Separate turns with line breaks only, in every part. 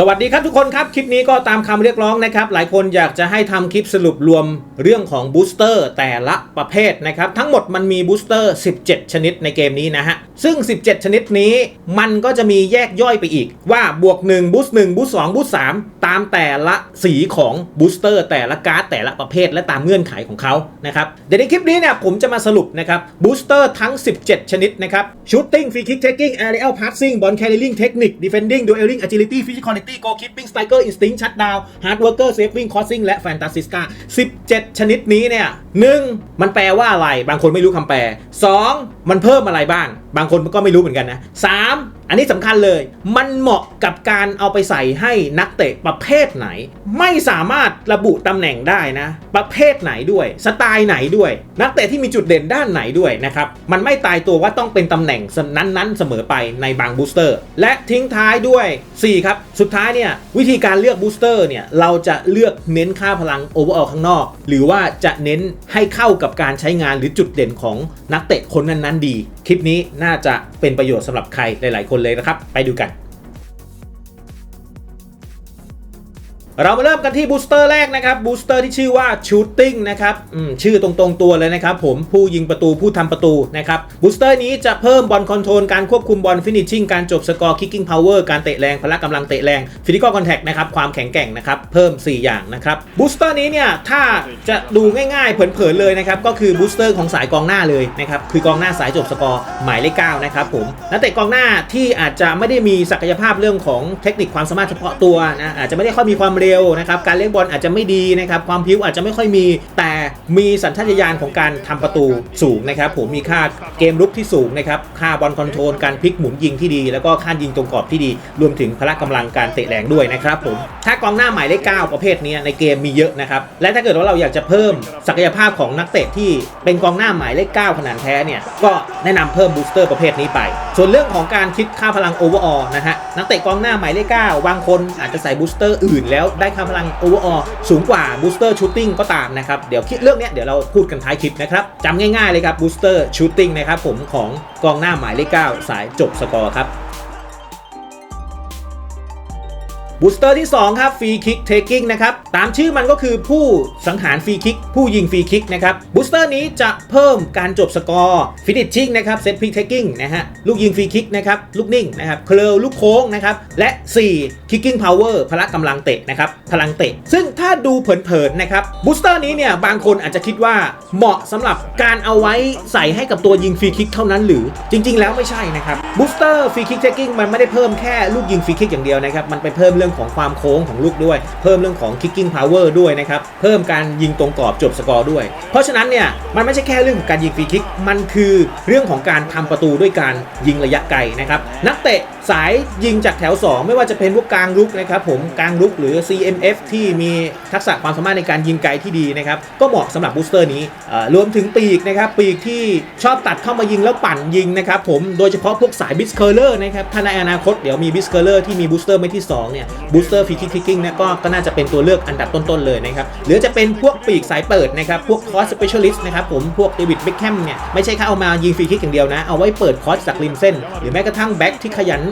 สวัสดีครับทุกคนครับ คลิปนี้ก็ตามคำเรียกร้องนะครับ หลายคนอยากจะให้ทำคลิปสรุปรวมเรื่องของบูสเตอร์แต่ละประเภทนะครับ ทั้งหมดมันมีบูสเตอร์ 17 ชนิดในเกมนี้นะฮะ ซึ่ง 17 ชนิดนี้มันก็จะมีแยกย่อยไปอีกว่าบวก 1 บูสต์1บูสต์2บูสต์3ตามแต่ละสีของบูสเตอร์แต่ละการ์ดแต่ละประเภท และตามเงื่อนไขของเขานะครับเดี๋ยวในคลิปนี้เนี่ยผมจะมาสรุปนะครับบูสเตอร์ทั้ง 17 ชนิดนะครับชูตติ้งฟรีคิกเทคกิ้งแอเรียลพาสซิ่งบอลแคริลิงเทคนิคดิเฟนดิ้งดูเอลลิงอ g จิลิตี้ฟิสิคอตี้โกคิปปิ้งสไตรเกอร์อินสติ้งชัดดาวฮาร์ดเวิร์กเกอร์เซฟวิ่งคอสซิ่งและแฟนตาซิสกา17 ชนิดนี้เนี่ยหนึ่งมันแปลว่าอะไร บางคนไม่รู้คำแปล 2 มันเพิ่มอะไรบ้าง บางคนก็ไม่รู้เหมือนกันนะ3 อันนี้สำคัญเลย มันเหมาะกับการเอาไปใส่ให้นักเตะประเภทไหน ไม่สามารถระบุตำแหน่งได้นะ ประเภทไหนด้วย สไตล์ไหนด้วย นักเตะที่มีจุดเด่นด้านไหนด้วยนะครับ มันไม่ตายตัวว่าต้องเป็นตำแหน่งนั้นๆ เสมอไปในบางบูสเตอร์ และทิ้งท้ายด้วย 4 ครับ สุดท้ายเนี่ยวิธีการเลือกบูสเตอร์เนี่ยเราจะเลือกเน้นค่าพลังโอเวอร์ออลข้างนอก หรือว่าจะเน้นให้เข้ากับการใช้งานหรือจุดเด่นของนักเตะคนนั้นๆ ดี คลิปนี้น่าจะเป็นประโยชน์สำหรับใครหลายๆคนเลยนะครับ ไปดูกัน เรามาเริ่มกันที่บูสเตอร์แรกนะครับบูสเตอร์ที่ชื่อว่าชูตติ้งนะครับชื่อตรงๆตัวเลยนะครับผมผู้ยิงประตูผู้ทำประตูนะครับบูสเตอร์นี้จะเพิ่มบอลคอนโทรลการควบคุมบอลฟินิชชิ่งการจบสกอร์คิกกิ้งพาวเวอร์การเตะแรงพละกำลังเตะแรงฟิสิกอลคอนแทคนะครับความแข็งแกร่งนะครับเพิ่ม 4 อย่างนะครับบูสเตอร์นี้เนี่ยถ้าจะดูง่ายๆเผินๆเลยนะครับก็คือบูสเตอร์ของสายกองหน้าเลยนะครับคือกองหน้าสายจบสกอร์หมายเลขเก้านะครับผมนักเตะกองหน้าที่อาจจะไม่ได้มีศักยภาพเรื่องของเทคนิคความสามารถเฉพาะตัวนะอาจจะไม่ได้ค่อยมีความเร็วนะครับการเล่นบอลอาจจะไม่ดีนะครับความพิ้วอาจจะไม่ค่อยมี แต่มีสัญชาตญาณของการทำประตูสูงนะครับผมมีค่าเกมลุกที่สูงนะครับค่าบอลคอนโทรลการพลิกหมุนยิงที่ดี แล้วก็ค่ายิงตรงกรอบที่ดี รวมถึงพละกำลังการเตะแรงด้วยนะครับผมถ้ากองหน้าหมายเลข9ประเภทนี้ในเกมมีเยอะนะครับและถ้าเกิดว่าเราอยากจะเพิ่มศักยภาพของนักเตะที่เป็นกองหน้าหมายเลข9ขนาดแท้เนี่ยก็แนะนำเพิ่มบูสเตอร์ประเภทนี้ไป ส่วนเรื่องของการคิดค่าพลังโอเวอร์ออนะฮะนักเตะกองหน้าหมายเลข9บางคนอาจจะใส่บูสเตอร์อื่นแล้วได้ค่าพลังโอเวอร์ออสูงกว่าบูสเตอร์ชูตติ้งก็ตามนะครับ เดี๋ยวคิดเรื่องนี้เดี๋ยวเราพูดกันท้ายคลิปนะครับจำง่ายๆเลยครับบูสเตอร์ชูตติ้งนะครับผมของกองหน้าหมายเลข9สายจบสกอร์ครับ บูสเตอร์ที่ 2 ครับฟรีคิกเทคกิ้งนะครับ ตามชื่อมันก็คือผู้สังหารฟรีคิก ผู้ยิงฟรีคิกนะครับบูสเตอร์นี้จะเพิ่มการจบสกอร์ฟินิชชิ่งนะครับเซตพิกเทคกิ้งนะฮะลูกยิงฟรีคิกนะครับลูกนิ่งนะครับเคลลูกโค้งนะครับและ4คิกกิ้งพาวเวอร์พละกำลังเตะนะครับพลังเตะ ซึ่งถ้าดูเผินๆนะครับบูสเตอร์นี้เนี่ยบางคนอาจจะคิดว่าเหมาะสำหรับการเอาไว้ใส่ให้กับตัวยิงฟรีคิกเท่านั้นหรือจริง ๆ แล้วไม่ใช่นะครับบูสเตอร์ฟรีคิกเทคกิ้งมันไม่ได้เพิ่มแค่ลูกยิงฟรีคิกอย่างเดียวนะครับมันไปเพิ่มเรื่องื่องของความโค้งของลูกด้วย เพิ่มเรื่องของ kicking power ด้วยนะครับ เพิ่มการยิงตรงกรอบจบสกอร์ด้วย เพราะฉะนั้นเนี่ยมันไม่ใช่แค่เรื่องของการยิงฟรีคิก มันคือเรื่องของการทำประตูด้วยการยิงระยะไกลนะครับ นักเตะ สายยิงจากแถว 2 ไม่ว่าจะเป็นพวกกลางลุกนะครับผมกลางลุกหรือ CMF ที่มีทักษะความสามารถในการยิงไกลที่ดีนะครับก็เหมาะสำหรับบูสเตอร์นี้รวมถึงปีกนะครับปีกที่ชอบตัดเข้ามายิงแล้วปั่นยิงนะครับผมโดยเฉพาะพวกสายบิสเคอร์เลอร์นะครับถ้าในอนาคตเดี๋ยวมีบิสเคอร์เลอร์ที่มีบูสเตอร์ไม่ที่2เนี่ยบูสเตอร์ฟรีคิกคิกกิ้งเนี่ยก็ก็น่าจะเป็นตัวเลือกอันดับต้นๆเลยนะครับหรือจะเป็นพวกปีกสายเปิดนะครับพวกคอร์สสเปเชียลิสต์นะครับผมพวกเดวิดเบคแฮมเนี่ยไม่ใช่แค่เอามายิงฟรีคิกอย่างเดียวนะเอาไว้เปิดคอร์สจากริมเส้น หรือแม้กระทั่งแบ็กที่ขยัน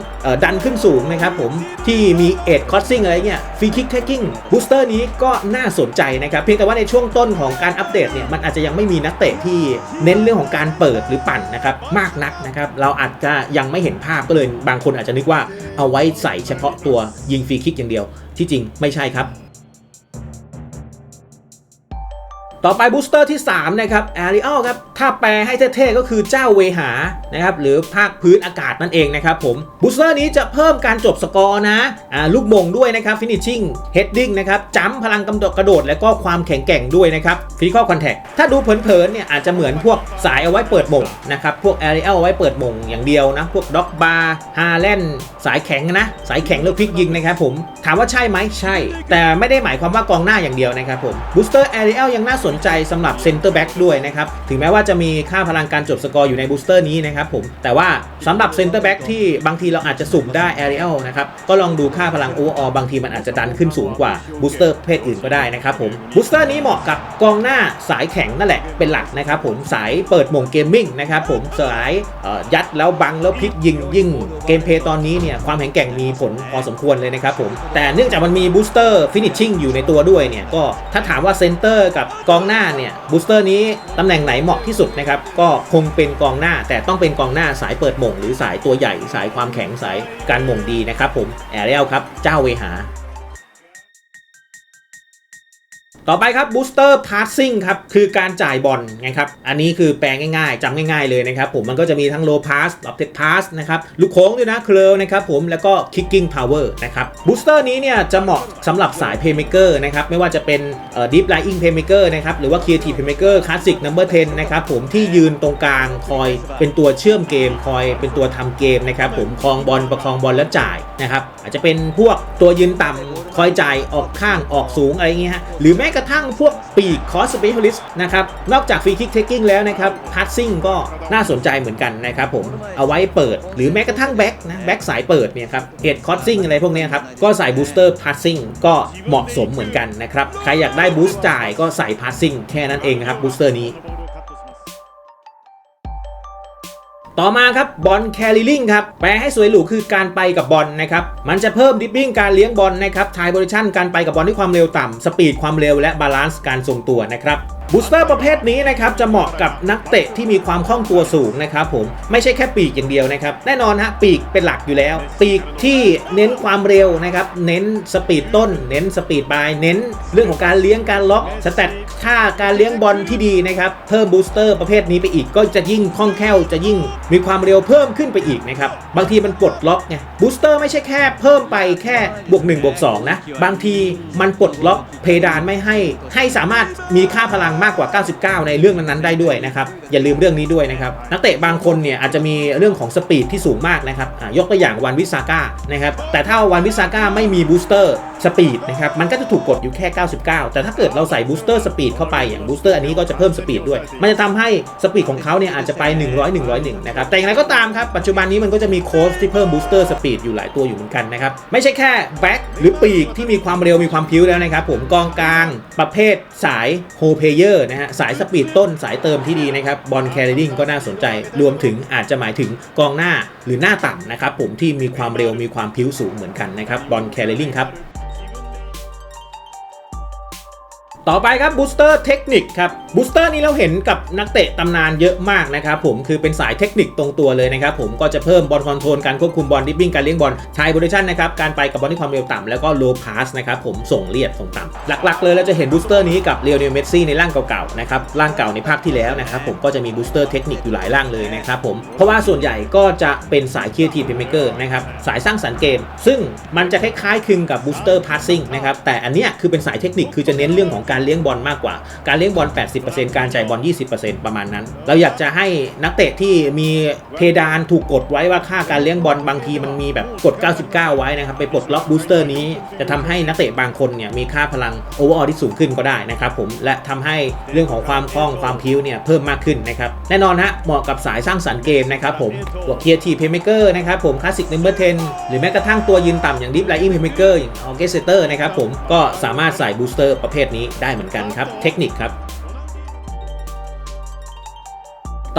ดันขึ้นสูงนะครับผมที่มีเอ็ดคอสซิ่งอะไรเงี้ยฟรีคิกเทคกิ้งบูสเตอร์นี้ก็น่าสนใจนะครับ เพียงแต่ว่าในช่วงต้นของการอัปเดตเนี่ยมันอาจจะยังไม่มีนักเตะที่เน้นเรื่องของการเปิดหรือปั่นนะครับมากนักนะครับเราอาจจะยังไม่เห็นภาพก็เลยบางคนอาจจะนึกว่าเอาไว้ใส่เฉพาะตัวยิงฟรีคิกอย่างเดียว ที่จริงไม่ใช่ครับ ต่อไปบูสเตอร์ที่ 3 นะครับแอริอ l ครับ ถ้าแปลให้เท่ๆก็คือเจ้าเวหานะครับหรือภาคพื้นอากาศนั่นเองนะครับผมบูสเตอร์นี้จะเพิ่มการจบสกอร์นะลูกมงด้วยนะครับฟินิชชิ่งเฮดดิ้งนะครับจัมพลังกำโดดกระโดด และก็ความแข็งแกร่งด้วยนะครับฟิสิคอลคอนแทคถ้าดูเผินๆเนี่ยอาจจะเหมือนพวกสายเอาไว้เปิดมงนะครับพวกแอริอ l เอาไว้เปิดมงอย่างเดียวนะพวกด็อกบาร์ฮาแลนสายแข็งนะสายแข็งเลือกพลิกยิงนะครับผมถามว่าใช่ไหมใช่ แต่ไม่ได้หมายความว่ากองหน้าอย่างเดียวนะครับผมบูสเตอร์แอริอ l ยังน่าสนนใจสำหรับเซนเตอร์แบ็กด้วยนะครับ ถึงแม้ว่าจะมีค่าพลังการจบสกอร์อยู่ในบูสเตอร์นี้นะครับผม แต่ว่าสำหรับเซนเตอร์แบ็กที่บางทีเราอาจจะสุ่มได้แอเรียลนะครับ ก็ลองดูค่าพลังโอเวอร์ออบางทีมันอาจจะดันขึ้นสูงกว่าบูสเตอร์เพศอื่นก็ได้นะครับผมบูสเตอร์นี้เหมาะกับกองหน้าสายแข็งนั่นแหละเป็นหลักนะครับผมสายเปิดหม่งเกมมิ่งนะครับผมสายยัดแล้วบังแล้วพลิกยิงยิ่งเกมเพย์ตอนนี้เนี่ยความแข็งแกร่งมีผลพอสมควรเลยนะครับผมแต่เนื่องจากมันมีบูสเตอร์ฟินิชชิ่งอยู่ในตัวด้วยเนี่ยก็ถ้าถามว่าเซนเตอร์กับกององหน้าเนี่ยบูสเตอร์นี้ตำแหน่งไหนเหมาะที่สุดนะครับก็คงเป็นกองหน้าแต่ต้องเป็นกองหน้าสายเปิดหม่งหรือสายตัวใหญ่ สายความแข็งสายการหม่งดีนะครับผมแอเรียลครับเจ้าเวหา ต่อไปครับ booster passing ครับ คือการจ่ายบอลไงครับ อันนี้คือแปลงง่ายๆจำง่ายๆเลยนะครับผมมันก็จะมีทั้ง low pass lofted pass นะครับ ลูกโค้งด้วยนะ curl นะครับผมแล้วก็ kicking power นะครับ booster นี้เนี่ยจะเหมาะสำหรับสาย playmaker นะครับ ไม่ว่าจะเป็น deep lying playmaker นะครับ หรือว่า creative playmaker classic number 10 นะครับผมที่ยืนตรงกลางคอยเป็นตัวเชื่อมเกม คอยเป็นตัวทำเกมนะครับผมคลองบอลประคองบอลแล้วจ่ายนะครับอาจจะเป็นพวกตัวยืนต่ำคอยจ่ายออกข้างออกสูงอะไรอย่างเงี้ยฮะหรือแม้กระทั่งพวกปีกคอสสเปเชียลิสต์นะครับ นอกจากฟรีคิกเทคกิ้งแล้วนะครับพัสซิ่งก็น่าสนใจเหมือนกันนะครับผมเอาไว้เปิดหรือแม้กระทั่งแบ็กนะแบ็กสายเปิดเนี่ยครับเฮดคอสซิ่งอะไรพวกนี้ครับ ก็ใส่บูสเตอร์พัสซิ่งก็เหมาะสมเหมือนกันนะครับ ใครอยากได้บูสต์จ่ายก็ใส่พัสซิ่งแค่นั้นเองนะครับบูสเตอร์นี้ ต่อมาครับบอลแคริลิงครับแปลให้สวยหรูคือการไปกับบอลนะครับมันจะเพิ่มดิปปิ้งการเลี้ยงบอลนะครับทายโพซิชันการไปกับบอลที่ความเร็วต่ำสปีดความเร็วและบาลานซ์การทรงตัวนะครับบูสเตอร์ประเภทนี้นะครับจะเหมาะกับนักเตะที่มีความคล่องตัวสูงนะครับผมไม่ใช่แค่ปีกอย่างเดียวนะครับแน่นอนฮะปีกเป็นหลักอยู่แล้ว ปีกที่เน้นความเร็วนะครับเน้นสปีดต้น เน้นสปีดปลายเน้นเรื่องของการเลี้ยงการล็อกสแตทค่าการเลี้ยงบอลที่ดีนะครับเพิ่มบูสเตอร์ประเภทนี้ไปอีกก็จะยิ่งคล่องแคล่วจะยิ่งมีความเร็วเพิ่มขึ้นไปอีกนะครับบางทีมันปลดล็อกไงบูสเตอร์ไม่ใช่แค่เพิ่มไปแค่บวก1บวก2นะบางทีมันปลดล็อกเพดานไม่ให้ ให้สามารถมีค่าพลังมากกว่า 99 ในเรื่องนั้นๆได้ด้วยนะครับอย่าลืมเรื่องนี้ด้วยนะครับนักเตะบางคนเนี่ยอาจจะมีเรื่องของสปีดที่สูงมากนะครับยกตัวอย่างวันวิสาก้านะครับแต่ถ้าวันวิสาก้าไม่มีบูสเตอร์สปีดนะครับมันก็จะถูกกดอยู่แค่ 99 แต่ถ้าเกิดเราใส่บูสเตอร์สปีดเข้าไปอย่างบูสเตอร์อันนี้ก็จะเพิ่มสปีดด้วย มันจะทำให้สปีดของเขาเนี่ยอาจจะไป 100 101นะครับแต่อย่างไรก็ตามครับปัจจุบันนี้มันก็จะมีโค้ชที่เพิ่มบูสเตอร์สปีดอยู่หลายตัวอยู่เหมือนกันนะครับไม่ใช่แค่แบ็คหรือปีกที่มีความเร็วมีความพิ้วแล้วนะครับผมกองกลางประเภทสายโฮเพเยอร์นะฮะสายสปีดต้นสายเติมที่ดีนะครับบอลแคริลิงก็น่าสนใจ รวมถึงอาจจะหมายถึงกองหน้าหรือหน้าต่ำนะครับผมที่มีความเร็วมีความพิ้วสูงเหมือนกันนะครับบอลแคริลิงครับ ต่อไปครับบูสเตอร์เทคนิคครับบูสเตอร์นี้เราเห็นกับนักเตะตำนานเยอะมากนะครับผมคือเป็นสายเทคนิคตรงตัวเลยนะครับผมก็จะเพิ่มบอลคอนโทรลการควบคุมบอลดิปปิ้งการเลี้ยงบอลไทโพซิชันนะครับการไปกับบอลที่ความเร็วต่ำแล้วก็โลพาสนะครับผมส่งเลียดส่งต่ำหลักๆ เลยเราจะเห็นบูสเตอร์นี้กับเรียวเนลเมสซี่ในร่างเก่าๆนะครับร่างเก่าในภาคที่แล้วนะครับผมก็จะมีบูสเตอร์เทคนิคอยู่หลายร่างเลยนะครับผมเพราะว่าส่วนใหญ่ก็จะเป็นสายเคี r ทีเพ y เ a อร์นะครับสายสร้างสรรค์เกม ซึ่งมันจะคล้ายๆคลึงกับบูสเตอร์พาสซิ่งนะครับแต่อันเนี้ยคือเป็นสายเทคนิคคือจะเน้นเรื่องของกการเลี้ยงบอลมากกว่า การเลี้ยงบอล 80%การจ่ายบอล 20%ประมาณนั้น เราอยากจะให้นักเตะที่มีเพดานถูกกดไว้ว่าค่าการเลี้ยงบอลบางทีมันมีแบบกด 99 ไว้นะครับ ไปปลดล็อกบูสเตอร์นี้จะทำให้นักเตะบางคนเนี่ยมีค่าพลังโอเวอร์ออที่สูงขึ้นก็ได้นะครับผม และทำให้เรื่องของความคล่องความพิ้วเนี่ยเพิ่มมากขึ้นนะครับ แน่นอนฮะเหมาะกับสายสร้างสรรค์เกมนะครับผมพวเคียร์ทีเพย์เมเกอร์นะครับผมคลาสสิกเนมเบอร์10หรือแม้กระทั่งตัวยืนต่ำอย่างดิฟไลอิงเพย์เมเกอร์อย่างออเกสเตอร์นะครับผมก็สามารถใส่บูสเตอร์ประเภทนี้ได้เหมือนกันครับ เทคนิคครับ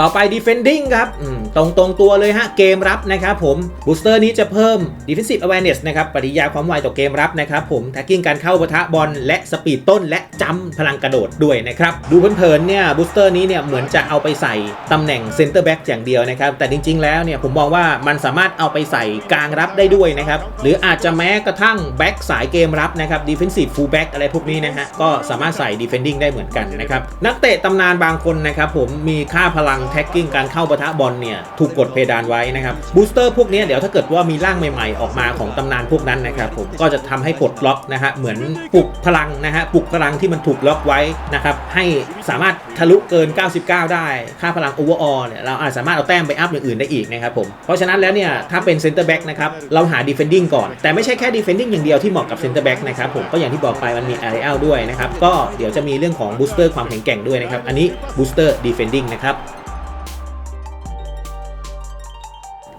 ต่อไป defending ครับตรงตรงตัวเลยฮะ เกมรับนะครับผม booster นี้จะเพิ่ม defensive awareness นะครับปฏิกิริยาความไวต่อเกมรับนะครับผม tagging การเข้าปะทะบอลและสปีดต้นและจำพลังกระโดดด้วยนะครับ ดูเพลินๆเนี่ย booster นี้เนี่ยเหมือนจะเอาไปใส่ตำแหน่ง center back อย่างเดียวนะครับ แต่จริง ๆ แล้วเนี่ยผมมองว่ามันสามารถเอาไปใส่กลางรับได้ด้วยนะครับ หรืออาจจะแม้กระทั่งแบ็กสายเกมรับนะครับ defensive full back อะไรพวกนี้นะฮะก็สามารถใส่ defending ได้เหมือนกันนะครับนักเตะตำนานบางคนนะครับผมมีค่าพลังแท็กกิ้งการเข้าปะทะบอลเนี่ยถูกกดเพดานไว้นะครับบูสเตอร์พวกนี้เดี๋ยวถ้าเกิดว่ามีร่างใหม่ๆ ออกมาของตำนานพวกนั้นนะครับผมก็จะทำให้ปลดล็อกนะฮะเหมือนปลุกพลังนะฮะปลุกพลังที่มันถูกล็อกไว้นะครับให้สามารถทะลุเกิน 99 ได้ ค่าพลังโอเวอร์ออลเนี่ยเราอาจสามารถเอาแต้มไปอัพอย่างอื่นได้อีกนะครับผมเพราะฉะนั้นแล้วเนี่ยถ้าเป็นเซนเตอร์แบ็กนะครับเราหาดีเฟนดิ้งก่อนแต่ไม่ใช่แค่ดีเฟนดิ้งอย่างเดียวที่เหมาะกับเซนเตอร์แบ็กนะครับผมก็อย่างที่บอกไปมันมีอารี l ด้วยนะครับก็เดี๋ยวจะมีเรื่องของบูสเตอร์ความแข็งแกร่งด้วยนะครับอันนี้บูสเตอร์ดีเฟนดิ้งนะครับ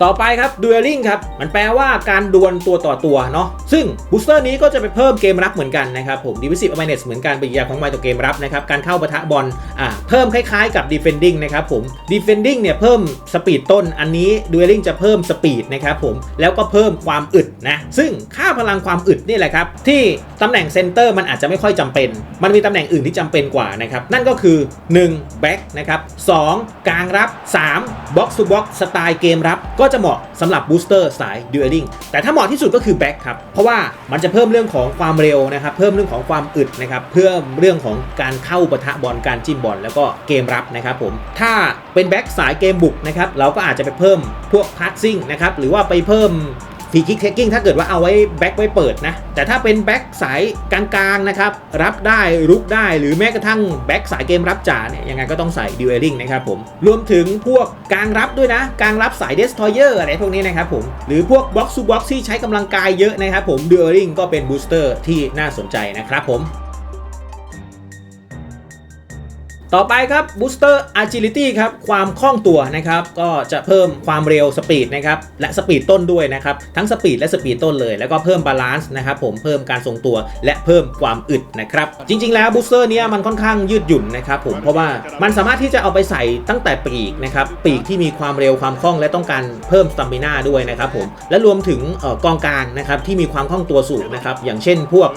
ต่อไปครับ Dueling ครับ มันแปลว่าการดวลตัวต่อตัวเนาะซึ่งบูสเตอร์นี้ก็จะไปเพิ่มเกมรับเหมือนกันนะครับผม Divisive Awareness เหมือนกันเป็นอย่างของไมต่อเกมรับนะครับการเข้าปะทะบอลอ่าเพิ่มคล้ายๆกับ Defending นะครับผม Defending เนี่ยเพิ่มสปีดต้นอันนี้ Dueling จะเพิ่มสปีดนะครับผมแล้วก็เพิ่มความอึดนะซึ่งค่าพลังความอึดนี่แหละครับที่ตำแหน่งเซนเตอร์มันอาจจะไม่ค่อยจำเป็น มันมีตำแหน่งอื่นที่จำเป็นกว่านะครับนั่นก็คือ1 Back นะครับ2กลางรับ3 Box to Box สไตล์เกมรับก็จะเหมาะสำหรับบูสเตอร์สายดูเอลลิงแต่ถ้าเหมาะที่สุดก็คือแบ็คครับ เพราะว่ามันจะเพิ่มเรื่องของความเร็วนะครับ เพิ่มเรื่องของความอึดนะครับ เพิ่มเรื่องของการเข้าปะทะบอล การจิ้มบอล แล้วก็เกมรับนะครับผม ถ้าเป็นแบ็คสายเกมบุกนะครับ เราก็อาจจะไปเพิ่มพวกพาสซิ่งนะครับ หรือว่าไปเพิ่ม ฟรีคิกเทคกิ้งถ้าเกิดว่าเอาไว้แบ็คไว้เปิดนะ แต่ถ้าเป็นแบ็คสายกลางๆนะครับ รับได้รุกได้หรือแม้กระทั่งแบ็คสายเกมรับจ่าเนี่ยยังไงก็ต้องใส่ดิวเอลิงนะครับผม รวมถึงพวกกลางรับด้วยนะ กลางรับสายเดสทอยเยอร์อะไรพวกนี้นะครับผม หรือพวกบล็อกซ์ซูบ็อกซ์ที่ใช้กำลังกายเยอะนะครับผมดิวเอลิงก็เป็นบูสเตอร์ที่น่าสนใจนะครับผม ต่อไปครับ Booster Agility ครับ ความคล่องตัวนะครับ ก็จะเพิ่มความเร็วสปีดนะครับ และสปีดต้นด้วยนะครับ ทั้งสปีดและสปีดต้นเลย แล้วก็เพิ่มบาลานซ์นะครับ ผมเพิ่มการทรงตัว และเพิ่มความอึดนะครับ จริง ๆ แล้ว Booster เนี้ยมันค่อนข้างยืดหยุ่นนะครับผม เพราะว่ามันสามารถที่จะเอาไปใส่ตั้งแต่ปีกนะครับ ปีกที่มีความเร็วความคล่องและต้องการเพิ่มสต a มินาด้วยนะครับผม และรวมถึงออกองกลางนะครับที่มีความคล่องตัวสูงนะครับ อย่างเช่นพวก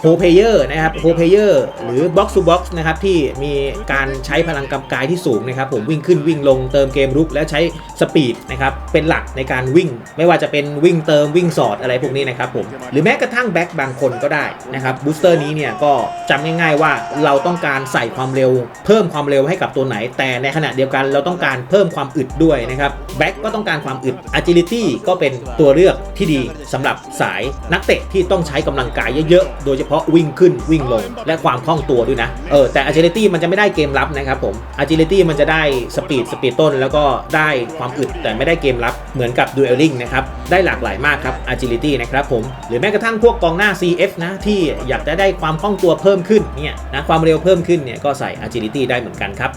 โฮเพเยอร์นะครับ โฮเพเยอร์หรือ Box to Box นะครับที่มีการใช้พลังกำกายที่สูงนะครับ ผมวิ่งขึ้นวิ่งลงเติมเกมรุกและใช้สปีดนะครับเป็นหลักในการวิ่ง ไม่ว่าจะเป็นวิ่งเติมวิ่งสอดอะไรพวกนี้นะครับผมหรือแม้กระทั่งแบ็คบางคนก็ได้นะครับบูสเตอร์นี้เนี่ยก็จำง่ายๆว่าเราต้องการใส่ความเร็ว เพิ่มความเร็วให้กับตัวไหน แต่ในขณะเดียวกันเราต้องการเพิ่มความอึดด้วยนะครับแบ็คก็ต้องการความอึด agility ก็เป็นตัวเลือกที่ดีสำหรับสายนักเตะที่ต้องใช้กำลังกายเยอะๆโดยเฉพาะวิ่งขึ้นวิ่งลง และความคล่องตัวด้วยนะเออแต่ agility มันจะไม่ได้เกมรับนะครับผม agility มันจะได้สปีดสปีดต้น แล้วก็ได้ความอึดแต่ไม่ได้เกมรับเหมือนกับ dueling นะครับได้หลากหลายมากครับ agility นะครับผมหรือแม้กระทั่งพวกกองหน้า CF นะที่อยากจะได้ความคล่องตัวเพิ่มขึ้นเนี่ยนะความเร็วเพิ่มขึ้นเนี่ยก็ใส่ agility ได้เหมือนกันครับ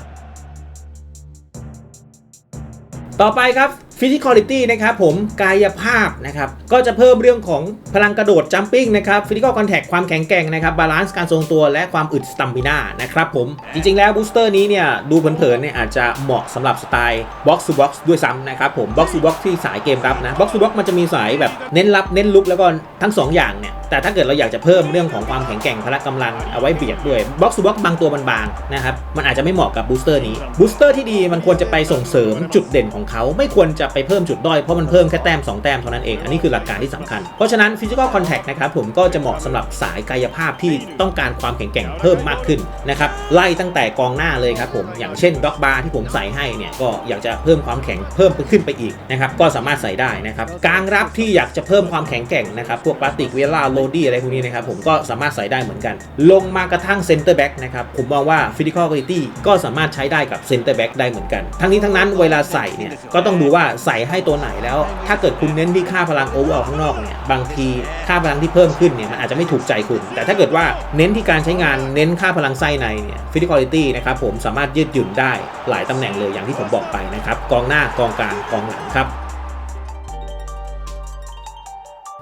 ต่อไปครับ ฟิสิคอลิตี้นะครับผมกายภาพนะครับก็จะเพิ่มเรื่องของพลังกระโดดจัมปิ้งนะครับฟิสิคอลคอนแทคความแข็งแกร่งนะครับบาลานซ์การทรงตัวและความอึดสตัมบิน่านะครับผมจริงๆแล้วบูสเตอร์นี้เนี่ยดูเผินๆเนี่ยอาจจะเหมาะสำหรับสไตล์บ็อกซ์-บ็อกซ์ด้วยซ้ำนะครับผมบ็อกซ์-บ็อกซ์ที่สายเกมรับนะบ็อกซ์-บ็อกซ์มันจะมีสายแบบเน้นรับเน้นลุกแล้วก็ทั้งสองอย่างเนี่ยแต่ถ้าเกิดเราอยากจะเพิ่มเรื่องของความแข็งแกร่งพละกำลังเอาไว้เบียดด้วย box to box บางตัวบางนะครับมันอาจจะไม่เหมาะกับ booster นี้ booster ที่ดีมันควรจะไปส่งเสริมจุดเด่นของเขา ไม่ควรจะไปเพิ่มจุดด้อยเพราะมันเพิ่มแค่แต้ม2แต้มเท่านั้นเองอันนี้คือหลักการที่สำคัญ เพราะฉะนั้น physical contact นะครับผมก็จะเหมาะสำหรับสายกายภาพที่ต้องการความแข็งแกร่งเพิ่มมากขึ้นนะครับไล่ตั้งแต่กองหน้าเลยครับผมอย่างเช่นด็อกบาร์ที่ผมใส่ให้เนี่ยก็อยากจะเพิ่มความแข็งเพิ่มขึ้นไปอีกนะครับก็สามารถใส่ได้นะครับกลางรับที่อยากจะเพิ่มความแข็งแกร่งนะครับพวกพลาสติกเวลาโลดี้อะไรพวกนี้นะครับผมก็สามารถใส่ได้เหมือนกัน ลงมากระทั่งเซนเตอร์แบ็กนะครับผมมองว่า physical quality ก็สามารถใช้ได้กับเซนเตอร์แบ็กได้เหมือนกัน ทั้งนี้ทั้งนั้นเวลาใส่เนี่ยก็ต้องดูว่าใส่ให้ตัวไหนแล้ว ถ้าเกิดคุณเน้นที่ค่าพลังโอเวอร์ออกข้างนอกเนี่ยบางทีค่าพลังที่เพิ่มขึ้นเนี่ยมันอาจจะไม่ถูกใจคุณ แต่ถ้าเกิดว่าเน้นที่การใช้งานเน้นค่าพลังไส้ในเนี่ย physicality นะครับผมสามารถยืดหยุ่นได้หลายตำแหน่งเลยอย่างที่ผมบอกไปนะครับกองหน้ากองกลางกองหลังครับ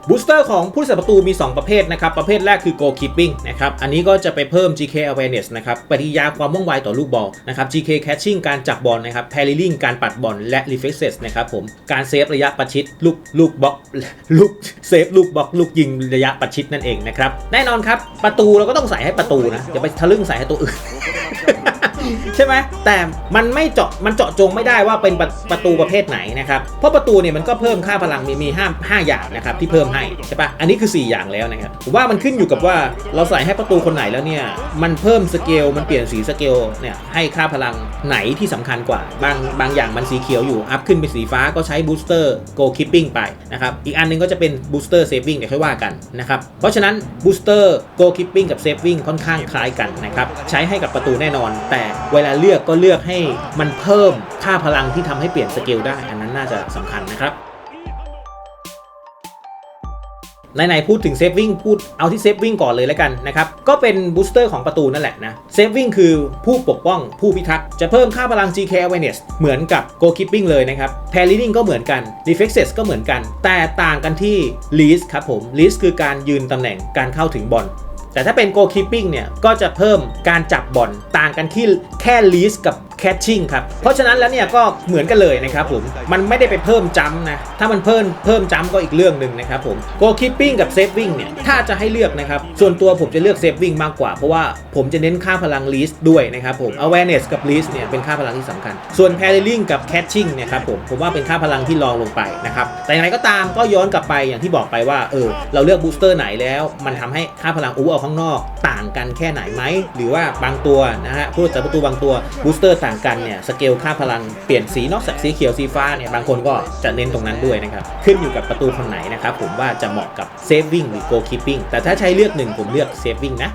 บูสเตอร์ของผู้รักษาประตูมี 2 ประเภทนะครับ ประเภทแรกคือ goal keeping นะครับ อันนี้ก็จะไปเพิ่ม GK awareness นะครับ ปฏิยาความว่องไวต่อลูกบอลนะครับ GK catching การจับบอลนะครับ parrying การปัดบอลและ reflexes นะครับผม การเซฟระยะประชิดลูกลูกบล็อกลูกเซฟลูกบล็อกลูกยิงระยะประชิดนั่นเองนะครับ แน่นอนครับ ประตูเราก็ต้องใส่ให้ประตูนะ อย่าไปทะลึ่งใส่ให้ตัวอื่น ใช่ไหมแต่มันไม่เจาะมันเจาะจงไม่ได้ว่าเป็นประประตูประเภทไหนนะครับเพราะประตูเนี่ยมันก็เพิ่มค่าพลังมีมีห้าห้าอย่างนะครับที่เพิ่มให้ใช่ปะอันนี้คือ 4 อย่างแล้วนะครับผมว่ามันขึ้นอยู่กับว่าเราใส่ให้ประตูคนไหนแล้วเนี่ยมันเพิ่มสเกลมันเปลี่ยนสีสเกลเนี่ยให้ค่าพลังไหนที่สำคัญกว่า บางบางอย่างมันสีเขียวอยู่อัพขึ้นเป็นสีฟ้าก็ใช้บูสเตอร์โกคิปปิ้งไปนะครับอีกอันหนึงก็จะเป็นบูสเตอร์เซฟวิ่งเดี๋ยวค่อยว่ากันนะครับเพราะฉะนั้นบูสเตอร์โกคิปปิ้งกับเซฟวิ่งค่อนข้างคล้ายกันนะครับใช้ให้กับประตูแน่นอนแต่เวลาเลือกก็เลือกให้มันเพิ่มค่าพลังที่ทำให้เปลี่ยนสเกลได้ อันนั้นน่าจะสำคัญนะครับไหนๆพูดถึงเซฟวิ่งพูดเอาที่เซฟวิ่งก่อนเลยแล้วกันนะครับ ก็เป็นบูสเตอร์ของประตูนั่นแหละนะเซฟวิ่งคือผู้ปกป้องผู้พิทักษ์จะเพิ่มค่าพลัง GK Awareness เหมือนกับ go keeping เลยนะครับ Parrying ก็เหมือนกัน Reflexes ก็เหมือนกัน แต่ต่างกันที่ Lease ครับผม Lease คือการยืนตำแหน่งการเข้าถึงบอล แต่ถ้าเป็นโกลคีปปิ้งเนี่ยก็จะเพิ่มการจับบอลต่างกันที่แค่ลีสกับ catching ครับ เพราะฉะนั้นแล้วเนี่ยก็เหมือนกันเลยนะครับผม มันไม่ได้ไปเพิ่มจัมนะ ถ้ามันเพิ่มเพิ่มจัมก็อีกเรื่องหนึ่งนะครับผม goalkeeping กับ saving เนี่ย ถ้าจะให้เลือกนะครับ ส่วนตัวผมจะเลือก saving มากกว่า เพราะว่าผมจะเน้นค่าพลัง lease ด้วยนะครับผม awareness กับ lease เนี่ยเป็นค่าพลังที่สำคัญ ส่วน parrying กับ catching เนี่ยครับผม ผมว่าเป็นค่าพลังที่รองลงไปนะครับ แต่อย่างไรก็ตามก็ย้อนกลับไปอย่างที่บอกไปว่า เออ เราเลือก booster ไหนแล้ว มันทำให้ค่าพลังอู้เอาข้างนอก ต่างกันแค่ไหนไหม หรือว่าบางตัวนะฮะผู้รักษาประตูบางตัว booster ต่างกันเนี่ยสเกลค่าพลังเปลี่ยนสีนอกจากสีเขียวสีฟ้าเนี่ยบางคนก็จะเน้นตรงนั้นด้วยนะครับ ขึ้นอยู่กับประตูคนไหนนะครับผมว่าจะเหมาะกับ saving หรือ goalkeeping แต่ถ้าใช้เลือกหนึ่งผมเลือก saving นะ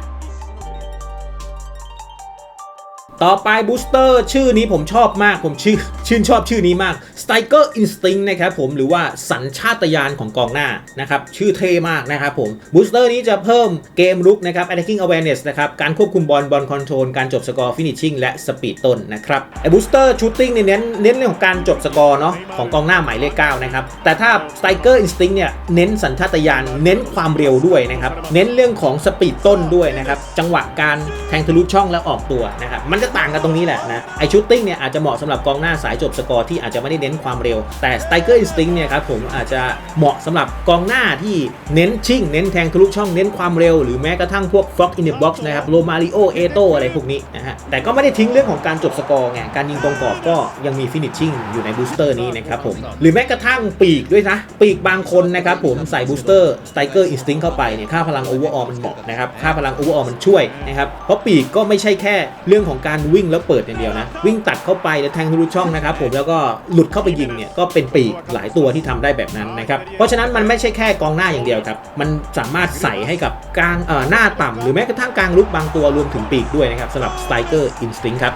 ต่อไปบูสเตอร์ชื่อนี้ผมชอบมากผมชื่อชื่นชอบชื่อนี้มาก Striker Instinct นะครับผมหรือว่าสัญชาตญาณของกองหน้านะครับชื่อเท่มากนะครับผมบูสเตอร์นี้จะเพิ่มเกมรุกนะครับ attacking awareness นะครับการควบคุมบอลบอลคอนโทรลการจบสกอร์ finishing และสปีดต้นนะครับไอ้บูสเตอร์ชูตติ้งเนี่ยเน้นเน้นเรื่องของการจบสกอร์เนาะของกองหน้าหมายเลข9นะครับแต่ถ้า Striker Instinct เนี่ยเน้นสัญชาตญาณเน้นความเร็วด้วยนะครับเน้นเรื่องของสปีดต้นด้วยนะครับจังหวะการแทงทะลุช่องแล้วออกตัวนะครับมันจะต่างกันตรงนี้แหละนะไอชูตติ้งเนี่ยอาจจะเหมาะสำหรับกองหน้าสายจบสกอร์ที่อาจจะไม่ได้เน้นความเร็ว แต่ Striker Instinct เนี่ยครับผมอาจจะเหมาะสำหรับกองหน้าที่เน้นชิ่ง เน้นแทงทะลุช่องเน้นความเร็ว หรือแม้กระทั่งพวก Fox in the Box นะครับโรมาริโอเอโตอะไรพวกนี้นะฮะแต่ก็ไม่ได้ทิ้งเรื่องของการจบสกอร์ไงการยิงตรงกรอบก็ยังมี finishing อยู่ในบูสเตอร์นี้นะครับผมหรือแม้กระทั่งปีกด้วยนะปีกบางคนนะครับผมใส่บูสเตอร์ Striker Instinct เข้าไปเนี่ยค่าพลัง overall มันเหมาะนะครับค่าพลัง overall มันช่วยนะครับเพราะปีกก็ไม่ใช่แค่เรื่องของการวิ่งแล้วเปิดอย่างเดียวนะ วิ่งตัดเข้าไปแล้วแทงทะลุช่องนะครับผมแล้วก็หลุดเข้าไปยิงเนี่ยก็เป็นปีกหลายตัวที่ทำได้แบบนั้นนะครับเพราะฉะนั้นมันไม่ใช่แค่กองหน้าอย่างเดียวครับมันสามารถใส่ให้กับกลางเอ่อหน้าต่ำหรือแม้กระทั่งกลางลุกบางตัวรวมถึงปีกด้วยนะครับสำหรับ Striker Instinct ครับ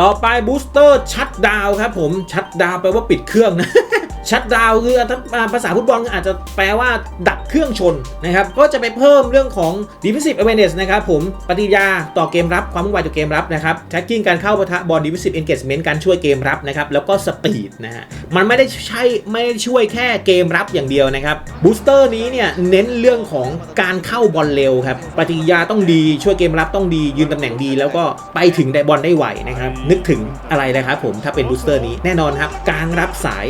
ต่อไปบูสเตอร์ชัดดาวครับผมชัดดาวแปลว่าปิดเครื่องนะ ชัดดาวคือถ้าภาษาฟุตบอลอาจจะแปลว่าดับเครื่องชนนะครับ ก็จะไปเพิ่มเรื่องของ defensive awareness นะครับผมปฏิยาต่อเกมรับความมุ่งหมายต่อเกมรับนะครับ tracking การเข้าปะทะบอล defensive engagement การช่วยเกมรับนะครับ แล้วก็ speed นะฮะ มันไม่ได้ใช่ไม่ได้ช่วยแค่เกมรับอย่างเดียวนะครับบูสเตอร์นี้เนี่ยเน้นเรื่องของการเข้าบอลเร็วครับปฏิยาต้องดีช่วยเกมรับต้องดียืนตำแหน่งดี แล้วก็ไปถึงได้บอลได้ไวนะครับนึกถึงอะไรนะครับผมถ้าเป็นบูสเตอร์นี้แน่นอนครับการรับสาย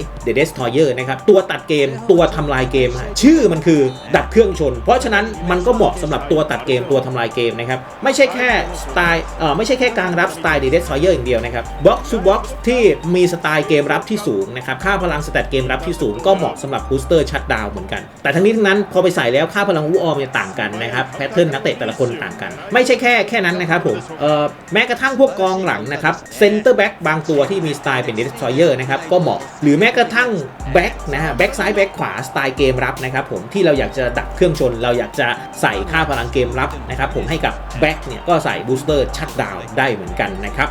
The Destroyer นะครับตัวตัดเกมตัวทำลายเกมฮะชื่อมันคือดับเครื่องชน เพราะฉะนั้นมันก็เหมาะสำหรับตัวตัดเกมตัวทำลายเกมนะครับไม่ใช่แค่สไตล์เอ่อไม่ใช่แค่การรับสไตล์ The Destroyer อย่างเดียวนะครับบ็อกซ์ o บ็อกซ์ที่มีสไตล์เกมรับที่สูงนะครับค่าพลังสแตทเกมรับที่สูงก็เหมาะสำหรับบูสเตอร์ชัดดาวเหมือนกัน แต่ทั้งนี้ทั้งนั้นพอไปใส่แล้วค่าพลังวูออมจะต่างกันนะครับแพทเทิร์นนักเตะแต่ละคนต่างกัน ไม่ใช่แค่แค่นั้นนะครับผมเอ่อแม้กระทั่งพวกกองหลังนะครับเซนเตอร์แบ็กบางตัวที่มีสไตล์เป็น Destroyer นะครับก็เหมาะหรือแม้กระทั่งแบ็กนะฮะแบ็กซ้ายแบ็กขวาสไตล์เกมรับนะครับผมที่เราอยากจะดับเครื่องชน เราอยากจะใส่ค่าพลังเกมรับนะครับผมให้กับแบ็กเนี่ยก็ใส่บูสเตอร์ชัดดาวได้เหมือนกันนะครับ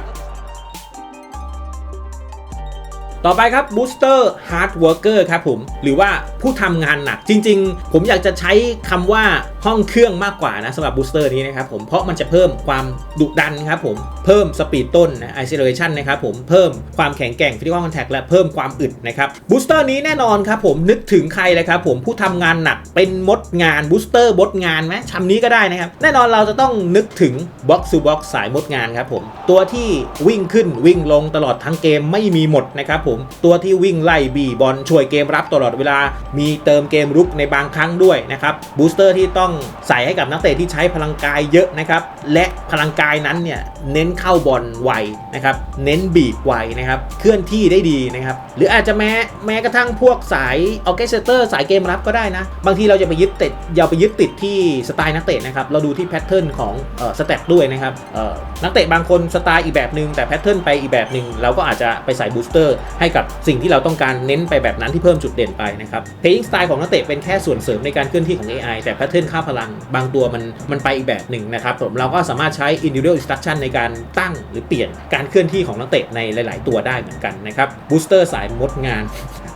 ต่อไปครับ Booster Hard Worker ครับผมหรือว่าผู้ทำงานหนักจริง ๆ ผมอยากจะใช้คำว่าห้องเครื่องมากกว่านะสำหรับ Booster นี้นะครับผมเพราะมันจะเพิ่มความดุดันครับผมเพิ่มสปีดต้นนะ Acceleration นะครับผมเพิ่มความแข็งแกร่ง Physical Contact และเพิ่มความอึดนะครับ Booster นี้แน่นอนครับผมนึกถึงใครเลยครับผมผู้ทำงานหนักเป็นมดงาน Booster มดงานไหมคำนี้ก็ได้นะครับแน่นอนเราจะต้องนึกถึง Box to Box สายมดงานครับผมตัวที่วิ่งขึ้นวิ่งลงตลอดทั้งเกมไม่มีหมดนะครับผมผม ตัวที่วิ่งไล่บีบอลช่วยเกมรับตลอดเวลา มีเติมเกมรุกในบางครั้งด้วยนะครับบูสเตอร์ที่ต้องใส่ให้กับนักเตะที่ใช้พลังกายเยอะนะครับและพลังกายนั้นเนี่ยเน้นเข้าบอลไวนะครับเน้นบีบไวนะครับเคลื่อนที่ได้ดีนะครับหรืออาจจะแม้แม้กระทั่งพวกสายออเคสเตอร์สายเกมรับก็ได้นะ บางทีเราจะไปยึดติดอย่าไปยึดติดที่สไตล์นักเตะนะครับเราดูที่แพทเทิร์นของเออสเตตด้วยนะครับเออนักเตะบางคนสไตล์อีกแบบหนึ่งแต่แพทเทิร์นไปอีกแบบหนึ่งเราก็อาจจะไปใส่บูสเตอร์ให้กับสิ่งที่เราต้องการเน้นไปแบบนั้นที่เพิ่มจุดเด่นไปนะครับเพลย์สไตล์ของนักเตะเป็นแค่ส่วนเสริมในการเคลื่อนที่ของ AI แต่แพทเทิร์นค่าพลังบางตัวมันมันไปอีกแบบหนึ่งนะครับผมเราก็สามารถใช้ individual instruction ในการตั้งหรือเปลี่ยนการเคลื่อนที่ของนักเตะในหลาย ๆ ตัวได้เหมือนกันนะครับบูสเตอร์สายมดงาน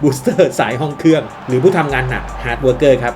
บูสเตอร์สายห้องเครื่อง หรือผู้ทำงานหนักฮาร์ดเวิร์เกอร์ครับ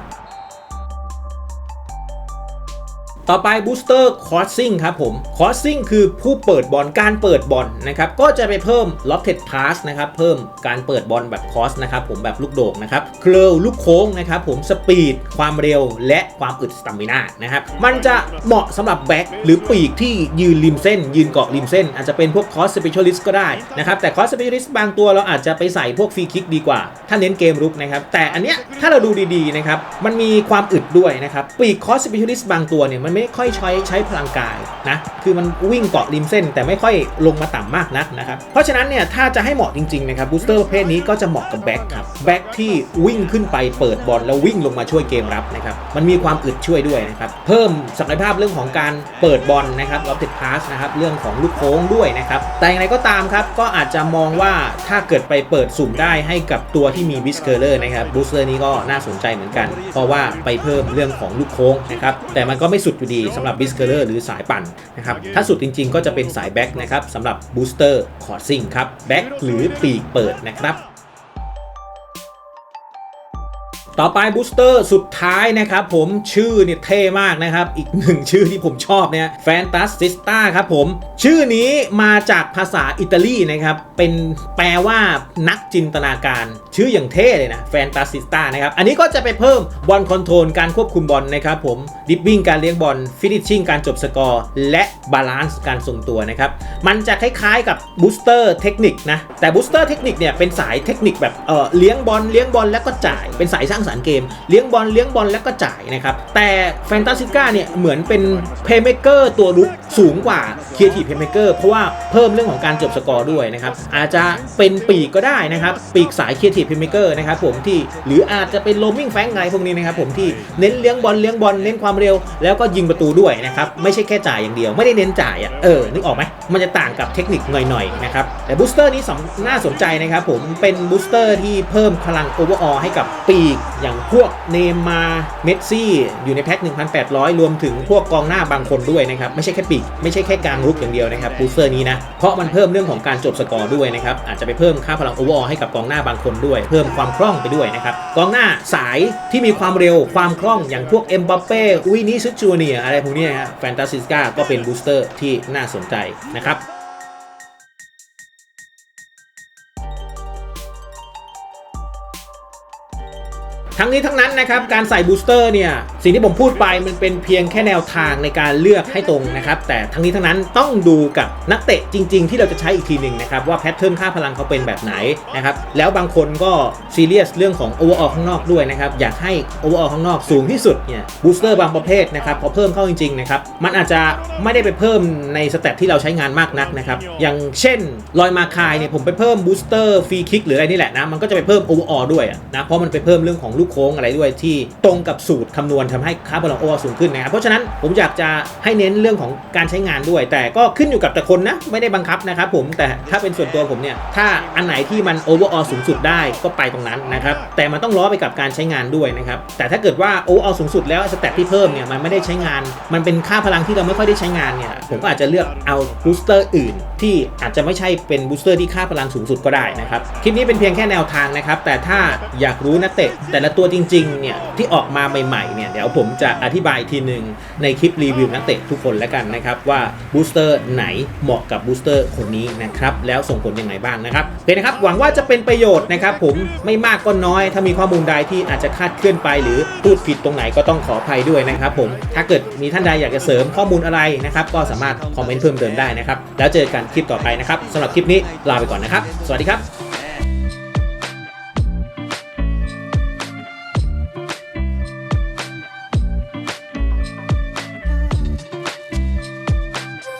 ต่อไปบูสเตอร์คอร์ซิ่งครับผมคอร์ซิ่งคือผู้เปิดบอลการเปิดบอลนะครับก็จะไปเพิ่มล็อบเท็ดพาสนะครับเพิ่มการเปิดบอลแบบคอสนะครับผมแบบลูกโด่งนะครับเคลลูกโค้งนะครับผมสปีดความเร็วและความอึดสตามินานะครับมันจะเหมาะสำหรับแบ็คหรือปีกที่ยืนริมเส้น ยืนเกาะริมเส้น อาจจะเป็นพวกคอสสเปเชียลิสต์ก็ได้นะครับแต่คอสสเปเชียลิสต์บางตัวเราอาจจะไปใส่พวกฟรีคิกดีกว่า ถ้าเน้นเกมรุกนะครับแต่อันเนี้ยถ้าเราดูดีๆนะครับมันมีความอึดด้วยนะครับปีกคอสสเปเชียลิสต์บางตัวเนี่ยมันไม่ค่อยใช้ใช้พลังกายนะคือมันวิ่งเกาะริมเส้น แต่ไม่ค่อยลงมาต่ำมากนักนะครับเพราะฉะนั้นเนี่ยถ้าจะให้เหมาะจริงๆนะครับบูสเตอร์ประเภทนี้ก็จะเหมาะกับแบ็คครับแบ็คที่วิ่งขึ้นไปเปิดบอลแล้ววิ่งลงมาช่วยเกมรับนะครับมันมีความอึดช่วยด้วยนะครับเพิ่มศักยภาพเรื่องของการเปิดบอลนะครับรับติดพาสนะครับเรื่องของลูกโค้งด้วยนะครับแต่อย่างไรก็ตามครับก็อาจจะมองว่าถ้าเกิดไปเปิดสุ่มได้ให้กับตัวที่มีบิสเกอร์เลอร์นะครับบูสเตอร์นี้ก็น่าสนใจเหมือนกัน เพราะว่าไปเพิ่มเรื่องของลูกโค้งนะครับแต่มันก็ไม่สุดอยู่ดีสำหรับบิสเกอร์เลอร์หรือสายปั่นนะครับถ้าสุดจริง ๆ ก็จะเป็นสายแบ็กนะครับสำหรับบูสเตอร์คอร์ซิ่งครับแบ็กหรือปีกเปิดนะครับ ต่อไปบูสเตอร์สุดท้ายนะครับผมชื่อเนี่ยเท่มากนะครับ อีกหนึ่งชื่อที่ผมชอบเนี่ยแฟนตาสติสตาครับผม ชื่อนี้มาจากภาษาอิตาลีนะครับ เป็นแปลว่านักจินตนาการ ชื่ออย่างเท่เลยนะแฟนตาสติสตานะครับ อันนี้ก็จะไปเพิ่มบอลคอนโทรลการควบคุมบอลนะครับผมดิฟวิ่งการเลี้ยงบอลฟินิชชิ่งการจบสกอร์ และบาลานซ์การทรงตัวนะครับ มันจะคล้ายๆกับบูสเตอร์เทคนิคนะแต่บูสเตอร์เทคนิคเนี่ยเป็นสายเทคนิคแบบเออเลี้ยงบอลเลี้ยงบอลแล้วก็จ่ายเป็นสายสร้างสรรเกม เลี้ยงบอลเลี้ยงบอลแล้วก็จ่ายนะครับ แต่แฟนตาซิก้าเนี่ยเหมือนเป็นเพย์เมเกอร์ตัวรุกสูงกว่าเครีเอทีเพย์เมเกอร์เพราะว่าเพิ่มเรื่องของการจบสกอร์ด้วยนะครับ อาจจะเป็นปีกก็ได้นะครับ ปีกสายเครีเอทีเพย์เมเกอร์นะครับผมที่หรืออาจจะเป็นโลมิงแฟงไรพวกนี้นะครับผมที่เน้นเลี้ยงบอลเลี้ยงบอลเน้นความเร็ว แล้วก็ยิงประตูด้วยนะครับไม่ใช่แค่จ่ายอย่างเดียวไม่ได้เน้นจ่ายอะเออนึกออกไหมมันจะต่างกับเทคนิคหน่อยๆนะครับแต่บูสเตอร์นี้สำน่าสนใจนะครับผมเป็นบูสเตอร์ที่เพิ่มพลังโอเวอร์ออให้กับปีกอย่างพวกเนมาเมสซี่อยู่ในแพ็ค 1,800 รวมถึงพวกกองหน้าบางคนด้วยนะครับ ไม่ใช่แค่ปีกไม่ใช่แค่กลางรุกอย่างเดียวนะครับบูสเตอร์นี้นะ เพราะมันเพิ่มเรื่องของการจบสกอร์ด้วยนะครับ อาจจะไปเพิ่มค่าพลังโอเวอร์ให้กับกองหน้าบางคนด้วย เพิ่มความคล่องไปด้วยนะครับ กองหน้าสายที่มีความเร็วความคล่องอย่างพวกเอ็มบัปเป้วินิซุจูเนียอะไรพวกนี้นะฮะแฟนตาซิสกาก็เป็นบูสเตอร์ที่น่าสนใจนะครับ ทั้งนี้ทั้งนั้นนะครับการใส่บูสเตอร์เนี่ยสิ่งที่ผมพูดไปมันเป็นเพียงแค่แนวทางในการเลือกให้ตรงนะครับแต่ทั้งนี้ทั้งนั้นต้องดูกับนักเตะจริง ๆ ที่เราจะใช้อีกทีหนึ่งนะครับว่าแพทเทิร์นค่าพลังเขาเป็นแบบไหนนะครับแล้วบางคนก็ซีเรียสเรื่องของโอเวอร์ออข้างนอกด้วยนะครับอยากให้โอเวอร์ออข้างนอกสูงที่สุดเนี่ยบูสเตอร์บางประเภทนะครับพอเพิ่มเข้าจริงๆนะครับมันอาจจะไม่ได้ไปเพิ่มในสเต็ปที่เราใช้งานมากนักนะครับอย่างเช่นลอยมาคายเนี่ยผมไปเพิ่มบูสเตอร์ฟรีคิกหรืออะไรนี่แหละนะมันก็จะไปเพิ่มโอเวอร์ออด้วยนะเพราะมันไปเพิ่มเรื่องของลูกโค้งอะไรด้วยที่ตรงกับสูตรคำนวณทำให้ค่าพลังโอเวอร์สูงขึ้นนะครับเพราะฉะนั้นผมอยากจะให้เน้นเรื่องของการใช้งานด้วย แต่ก็ขึ้นอยู่กับแต่คนนะไม่ได้บังคับนะครับผมแต่ถ้าเป็นส่วนตัวผมเนี่ยถ้าอันไหนที่มันโอเวอร์ออสูงสุดได้ก็ไปตรงนั้นนะครับแต่มันต้องล้อไปกับการใช้งานด้วยนะครับแต่ถ้าเกิดว่าโอเวอร์ออสูงสุดแล้วสเต็ปที่เพิ่มเนี่ยมันไม่ได้ใช้งาน มันเป็นค่าพลังที่เราไม่ค่อยได้ใช้งานเนี่ยผมก็อาจจะเลือกเอาบูสเตอร์อื่น ที่อาจจะไม่ใช่เป็นบูสเตอร์ที่ค่าพลังสูงสุดก็ได้นะครับคลิปนี้เป็นเพียงแค่แนวทางนะครับแต่ถ้าอยากรู้นักเตะแต่ละตัวจริงๆเนี่ยที่ออกมาใหม่ๆเนี่ยเดี๋ยวผมจะอธิบายทีหนึ่งในคลิปรีวิวนักเตะทุกคนแล้วกันนะครับ ว่าบูสเตอร์ไหนเหมาะกับบูสเตอร์คนนี้นะครับ แล้วส่งผลยังไงบ้างนะครับโอเคนะครับหวังว่าจะเป็นประโยชน์นะครับ ผมไม่มากก็น้อย ถ้ามีข้อมูลใดที่อาจจะคาดเคลื่อนไปหรือพูดผิดตรงไหนก็ต้องขออภัยด้วยนะครับ ผมถ้าเกิดมีท่านใดอยากจะเสริมข้อมูลอะไรนะครับ ก็สามารถคอมเมนต์เพิ่มเติมได้นะครับ แล้วเจอกันคลิปต่อไปนะครับสำหรับคลิปนี้ลาไปก่อนนะครับ สวัสดีครับ